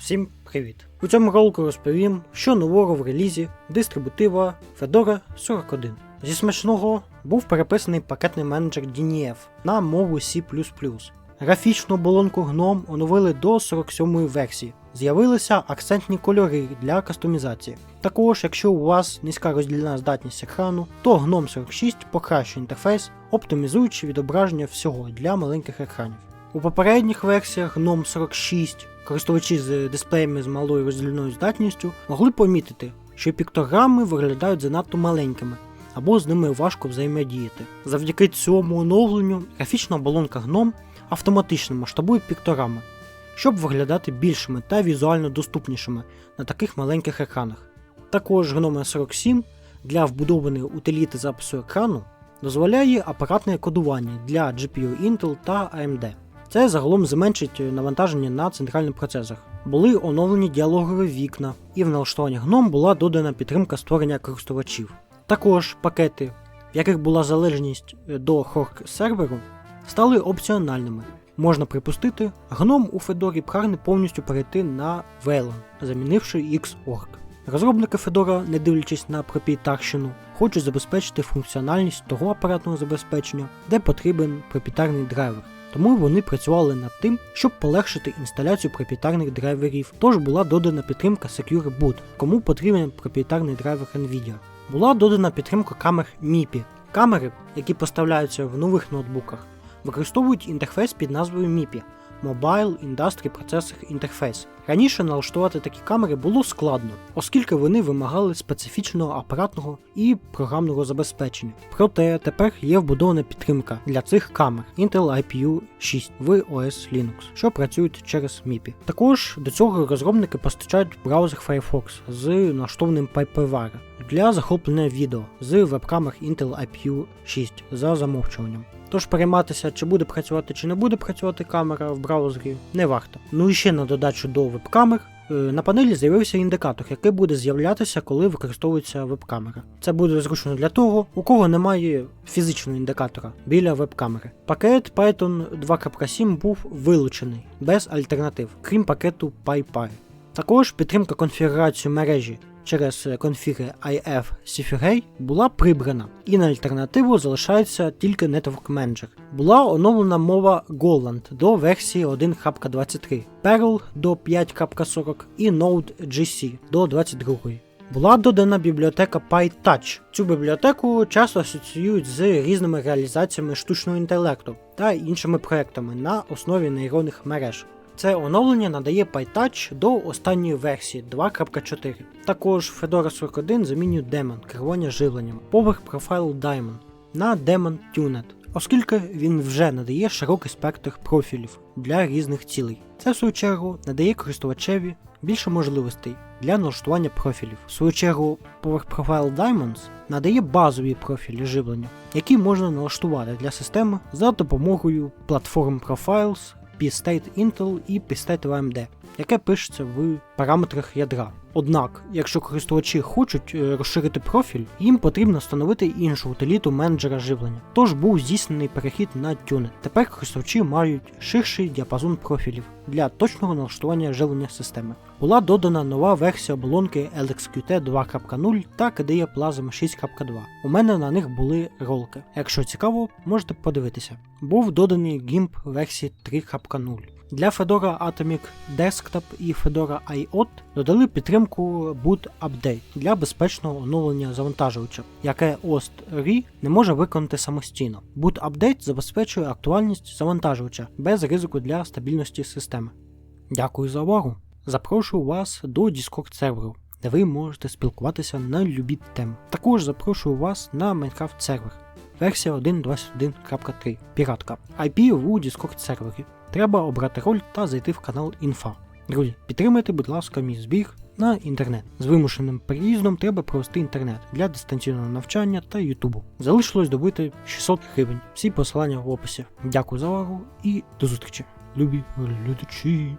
Всім привіт! У цьому ролику розповім, що нового в релізі дистрибутива Fedora 41. Зі смачного був переписаний пакетний менеджер DNF на мову C. Графічну оболонку GNOME оновили до 47-ї версії. З'явилися акцентні кольори для кастомізації. Також, якщо у вас низька роздільна здатність екрану, то GNOME 46 покращує інтерфейс, оптимізуючи відображення всього для маленьких екранів. У попередніх версіях GNOME 46 користувачі з дисплеями з малою роздільною здатністю могли помітити, що піктограми виглядають занадто маленькими або з ними важко взаємодіяти. Завдяки цьому оновленню графічна оболонка GNOME автоматично масштабує піктограми, щоб виглядати більшими та візуально доступнішими на таких маленьких екранах. Також GNOME 47 для вбудованої утиліти запису екрану дозволяє апаратне кодування для GPU Intel та AMD. Це загалом зменшить навантаження на центральний процесор. Були оновлені діалогові вікна, і в налаштуванні GNOME була додана підтримка створення користувачів. Також пакети, в яких була залежність до Хорк серверу, стали опціональними. Можна припустити, GNOME у Fedora прагне повністю перейти на Wayland, замінивши Xorg. Розробники Fedora, не дивлячись на пропієтарщину, хочуть забезпечити функціональність того апаратного забезпечення, де потрібен пропієтарний драйвер. Тому вони працювали над тим, щоб полегшити інсталяцію пропієтарних драйверів. Тож була додана підтримка Secure Boot, кому потрібен пропієтарний драйвер Nvidia. Була додана підтримка камер MIPI. Камери, які поставляються в нових ноутбуках, використовують інтерфейс під назвою MIPI Mobile Industry Processor Interface. Раніше налаштувати такі камери було складно, оскільки вони вимагали специфічного апаратного і програмного забезпечення. Проте тепер є вбудована підтримка для цих камер Intel IPU 6 в OS Linux, що працюють через MIPI. Також до цього розробники постачають браузер Firefox з налаштованим PipeWire для захоплення відео з веб-камер Intel IPU 6 за замовчуванням. Тож перейматися, чи буде працювати, чи не буде працювати камера в браузері, не варто. Ну і ще на додачу до веб-камер. е, На панелі з'явився індикатор, який буде з'являтися, коли використовується веб-камера. Це буде зручно для того, у кого немає фізичного індикатора біля веб-камери. Пакет Python 2.7 був вилучений без альтернатив, крім пакету PyPy. Також підтримка конфігурації мережі через конфіги IF CFRA була прибрана, і на альтернативу залишається тільки Network Manager. Була оновлена мова Golang до версії 1.23, Perl до 5.40 і Node.js до 22. Була додана бібліотека PyTouch. Цю бібліотеку часто асоціюють з різними реалізаціями штучного інтелекту та іншими проектами на основі нейронних мереж. Це оновлення надає PyTouch до останньої версії 2.4. Також Fedora 41 замінює Daemon керування живленням, поверх Profile Diamond на Daemon Tunet, оскільки він вже надає широкий спектр профілів для різних цілей. Це в свою чергу надає користувачеві більше можливостей для налаштування профілів. В свою чергу, поверх Profile Diamonds надає базові профілі живлення, які можна налаштувати для системи за допомогою платформ Profiles, P-State Intel і P-State AMD, яке пишеться в параметрах ядра. Однак, якщо користувачі хочуть е, розширити профіль, їм потрібно встановити іншу утиліту менеджера живлення. Тож був здійснений перехід на Tunet. Тепер користувачі мають ширший діапазон профілів для точного налаштування живлення системи. Була додана нова версія оболонки LXQT 2.0 та KDE Plasma 6.2. У мене на них були ролики. Якщо цікаво, можете подивитися. Був доданий GIMP версії 3.0. Для Fedora Atomic Desktop і Fedora IOT додали підтримку Boot Update для безпечного оновлення завантажувача, яке OST.RE не може виконати самостійно. Boot Update забезпечує актуальність завантажувача без ризику для стабільності системи. Дякую за увагу! Запрошую вас до Discord серверу, де ви можете спілкуватися на любі теми. Також запрошую вас на Minecraft сервер. Версія 1.21.3 Піратка. IP у Discord сервері. Треба обрати роль та зайти в канал Інфа. Друзі, підтримайте, будь ласка, мій збіг на інтернет. З вимушеним переїздом треба провести інтернет для дистанційного навчання та Ютубу. Залишилось добити 600 гривень. Всі посилання в описі. Дякую за увагу і до зустрічі. Любі глядачі!